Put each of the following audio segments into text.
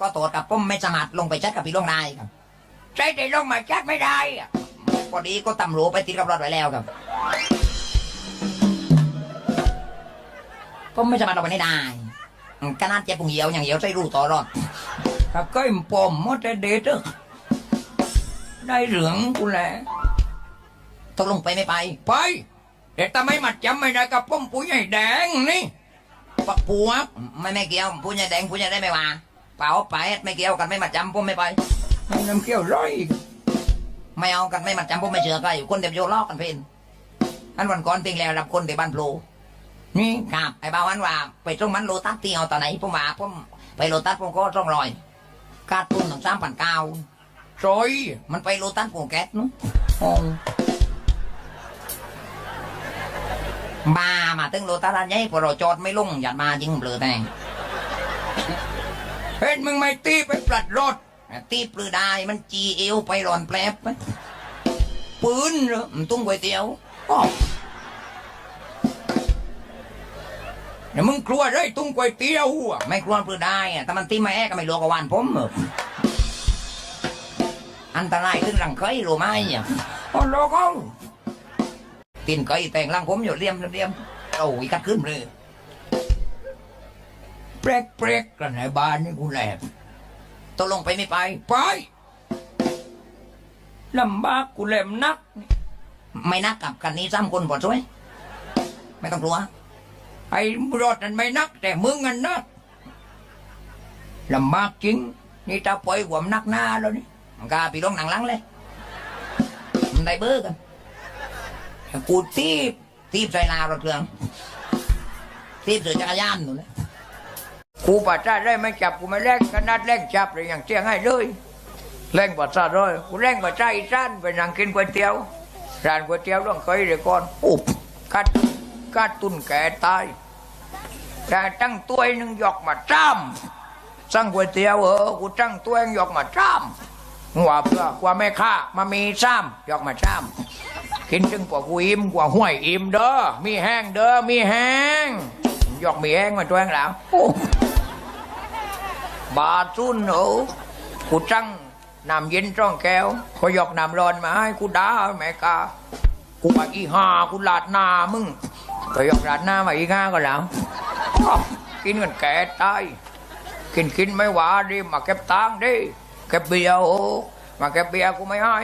ก็โตดกับผมไม่สามารถลงไปจัดกับพี่ลงได้ครับ ใช่แต่ลงมาจัดไม่ได้อะพอดีก็ตำรวจไปติดกับรถไว้แล้วครับ ผมไม่สามารถลงไปได้อืมขนาดเจ็บปุงเหี่ยวอย่างเหี่ยวใส่รูต่อรอดครับก็อิ่มปมมดแต่เด็ดเด้อได้เหลืองกูแหละตกลงไปไม่ไป ไปแต่ทำไมมัดจำไม่ได้กับป้อมปุ๋ยใหญ่แดงนี่ปักปัวไม่ไม่เกี่ยวปุ๋ยใหญ่แดงปุ๋ยใหญ่ได้ไม่ว่า เปล่าไปไม่เกี่ยวกันไม่มัดจำผมไม่ไปไม่น้ำเกี่ยวร้อยไม่เอากันไม่มัดจำผมไม่เชื่อใครคนเดียวโยลอกกันเป็นอันวันก่อนเพียงแล้วรับคนไปบ้านโพลนี่ครับไอ้บ่าววันว่า ไปตรงมันโลตัสที่เอาตอนไหนผมว่าผมไปโลตัสผมก็ต้องลอยกาดตุนของสามพันเก้าโอยมันไปโลตัสปูแก๊สนู้นโอ้บ้ามาถึงโลตัสอันใหญ่พอเราจอดไม่ลงอย่ามายิงเบลอแน่ เห็นมึงไม่ตีไปปลัดรถตีปลือได้มันจีเอวไปรอนแปลบปืนเหรอมุ้งก๋วยเตี๋ยวอ้อเดี๋ยวมึงกลัวเลยตุ้งก๋วยเตี๋ยวอะไม่กลัวปลือได้แต่มันตีมาแอกก็ไม่รู้กับวานผมอออันตรายถึงรังเคยรู้ไหมอะโอ้โลกเอาตีนเคยแต่งรังผมอยู่เรียมเรียมโอ้ยกัดขึ้นเลย เปรกเปรกกันในบ้านนี่กูแหลบตกลงไปไม่ไป ไปลำบากกูแหลมนัก ไม่นักกับกันนี้ซ้ำคนปวดช่วย ไม่ต้องกลัว ไอ้รถนั้นไม่นัก แต่มึงอันนักลำบากจริง นี่ถ้าปล่อยหัวมนักหน้าแล้วนี่มันกล้าปีลงหนังลังเลยมันได้เบอร์กันกูทีบทีบใส่ลาวรถเครื่องทีบใส่จักรยานหนูนเลย กูปัดซาได้ไม่จับกูไม่แรงขนาดแรงจับเลยอย่างเจียงให้เลยแรงปัดซาด้วยกูแรงปัดซาอีสั้นไปนั่งกินก๋วยเตี๋ยวร้านก๋วยเตี๋ยวต้องเคยเดียก่อนอุ๊บกัดกาตุนแก่ตายแต่ตั้งตัวหนึงหยอกมาจ้ำสั่งก๋วยเตี๋ยวเออกูตั้งตัวเองหยอกมาจ้ำหัวเพื่อกว่าแม่ค้ามามีซ้ำหยอกมาจ้ำกินจึงกว่ากูอิ่มกว่าห้วยอิ่มเด้อมีแห้งเด้อมีแห้งหยอกมีแห้งมาตัวเองแล้ว บาทุนโอ้กูตั้งน้ำเย็นจ้องแก้วเขาหยอกน้ำร้อนมาให้กูด่าแม่กากูว่าอีห่ากูลาดหน้ามึงก็ยกลาดหน้ามาอีห่าก็แล้วกินกันแก่ตายกินกินไม่หวาดิมาเก็บตังค์ดิเก็บเบียร์โอ้มาเก็บเบียร์กูไม่ให้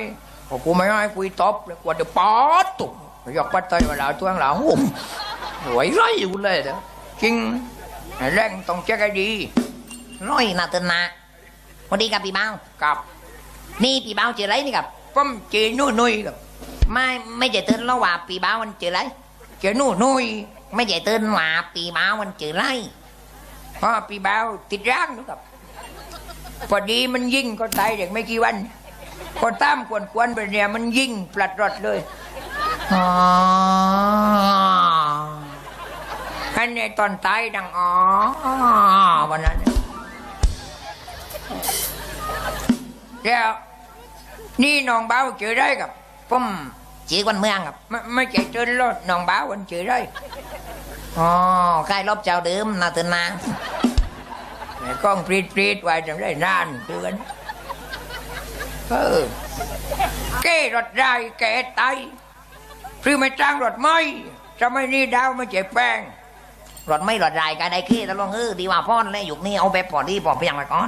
กูไม่ให้กูตบเลยกว่าเดปอดตุกยกปัดเตยมาแล้วตัวข้งหลังโอ้ไหวไรอยู่เลยเด้อจริงแรงต้องเช็คให้ดี ร้อยนาเตือนนาพอดีกับพี่เบ้ากับ นี่พี่เบ้าเจออะไรนี่กับป้อมเจนุ่ยนุ่ยกับไม่ไม่ใช่เตือนแล้วว่าพี่เบ้ามันเจออะไรเจนุ่ยนุ่ยไม่ใช่เตือนว่าพี่เบ้ามันเจออะไรพ่อปีบ่าวติดร่างนะครับพอดีมันยิงก็ตายเด็กไม่กี่วันก็ตามกวนกวนๆไปเนี่ยมันยิงปลัดรถเลยอ๋ออันนี้ตอนตายดังอ๋อวันนั้น แล้วนี่น้องบ่าวเจอได้กับผมจีกวันเมืองครับไม่ไม่ใช่เจอรถน้องบ่าวมันเจอได้อ๋อใกล้รอบเจ้าเดิมนาเตือนนาแต่กล้องปรีดปรีดๆไว้จำได้นานเดือนเออแก้รถได้แก้ไตพรือไม่จ้างรถไม่จะไม่นี่ดาวไม่เจ็บแป้งรถไม่รถรายกันได้ขี้ตะลงเออดีว่าพ่อนเลยยุคนี้เอาแบบพอดีพอเพียงไปก่อน